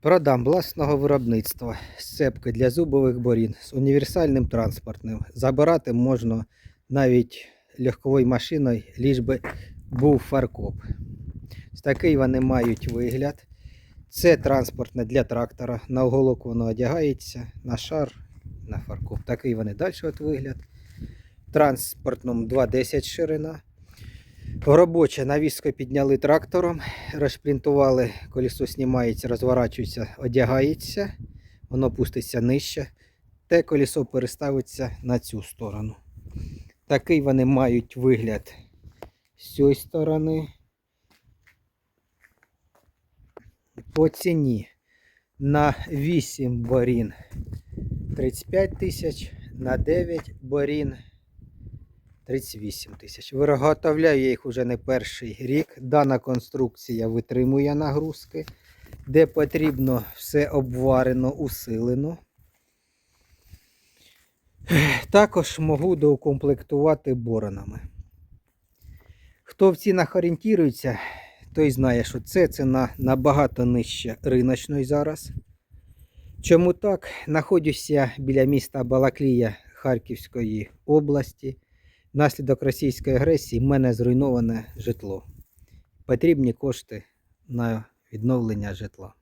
Продам власного виробництва сцепки для зубових борін з універсальним транспортним. Забирати можна навіть легковою машиною, ліж би був фаркоп. Такий вони мають вигляд. Це транспортне для трактора. На оголок воно одягається, на шар, на фаркоп. Такий вони далі от вигляд. Транспортному 2,10 ширина. Робоче навіску підняли трактором, розшплінтували, колесо знімається, розворачується, одягається, воно пуститься нижче, те колесо переставиться на цю сторону. Такий вони мають вигляд з цієї сторони. По ціні на 8 борін 35 тисяч, на 9 борін 38 тисяч. Виготовляю я їх уже не перший рік. Дана конструкція витримує нагрузки, де потрібно все обварено, усилено. Також можу доукомплектувати боронами. Хто в цінах орієнтується, той знає, що це ціна набагато нижча риночної зараз. Чому так? Знаходжуся біля міста Балаклія Харківської області. Внаслідок російської агресії в мене зруйноване житло. Потрібні кошти на відновлення житла.